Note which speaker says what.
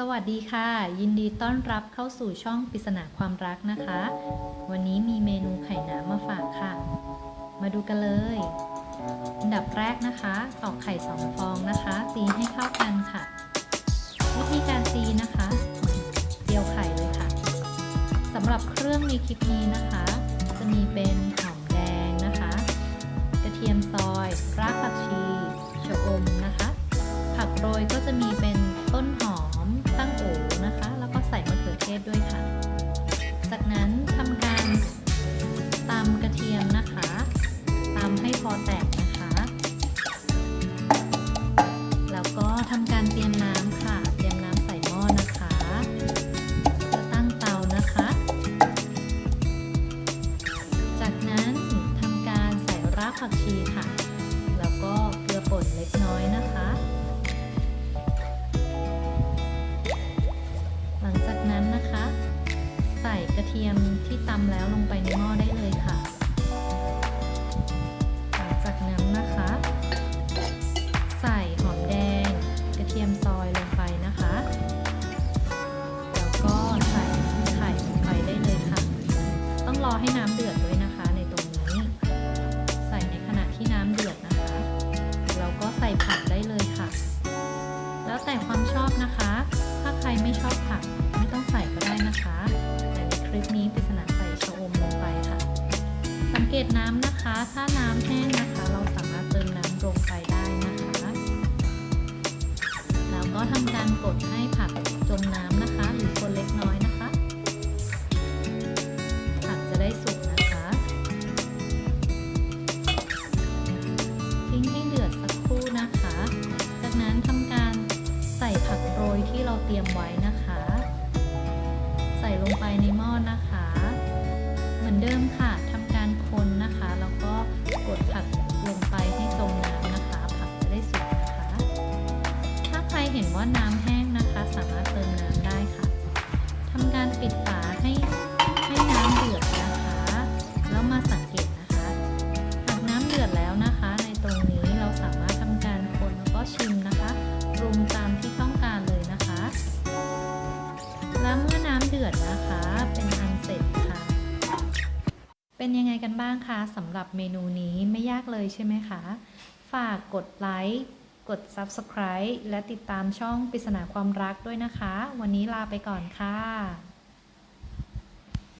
Speaker 1: สวัสดีค่ะ ยินดีต้อนรับเข้าสู่ช่องปริศนาความรักนะคะ วันนี้มีเมนูไข่น้ำมาฝากค่ะ มาดูกันเลย อันดับแรกนะคะตอกไข่สองฟองนะคะ ตีให้เข้ากันค่ะ วิธีการตีนะคะเจียวไข่เลยค่ะสำหรับเครื่องในคลิปนี้นะคะ ทำการเตรียมน้ำค่ะ เตรียมน้ำใส่หม้อนะคะเพื่อตั้งเตานะคะ จากนั้นทำการใส่รากผักชีค่ะ แล้วก็เกลือป่นเล็กน้อยนะคะ หลังจากนั้นนะคะ ใส่กระเทียมที่ตำแล้วลงไปในหม้อได้เลยค่ะ อยลงไปนะคะ แล้วก็ใส่ไข่ลงไปได้เลยค่ะ ต้องรอให้น้ำเดือดด้วยนะคะในตรงนี้ ใส่ในขณะที่น้ำเดือดนะคะ แล้วก็ใส่ผักได้เลยค่ะ แล้วแต่ความชอบนะคะ ถ้าใครไม่ชอบผักไม่ต้องใส่ก็ได้นะคะ แต่ในคลิปนี้ปริศนาใส่ชะอมลงไปค่ะ สังเกตน้ำนะคะ ถ้าน้ำแห้งนะคะ เราสามารถเติมน้ำลงไปได้ เตรียมไว้นะคะ ใส่ลงไปในหม้อนะคะ เหมือนเดิมค่ะทำการคนนะคะ แล้วก็กดผักลงไปให้จมน้ำนะคะ ผักจะได้สุกนะคะ ถ้าใครเห็นว่าน้ำแห้งนะคะ สามารถเติมน้ำได้ค่ะทำการปิดฝาให้ให้น้ำเดือดนะคะ แล้วมาสังเกตนะคะหากน้ำเดือดแล้วนะคะ ในตรงนี้เราสามารถทำการคนแล้วก็ชิมนะคะปรุงตามที่ต้องการเลย แล้วเมื่อน้ำเดือดนะคะ เป็นอันเสร็จค่ะ เป็นยังไงกันบ้างคะสำหรับเมนูนี้ไม่ยากเลยใช่ไหมคะ ฝากกดไลค์กด Subscribe และติดตามช่องปริศนาความรักด้วยนะคะ วันนี้ลาไปก่อนค่ะ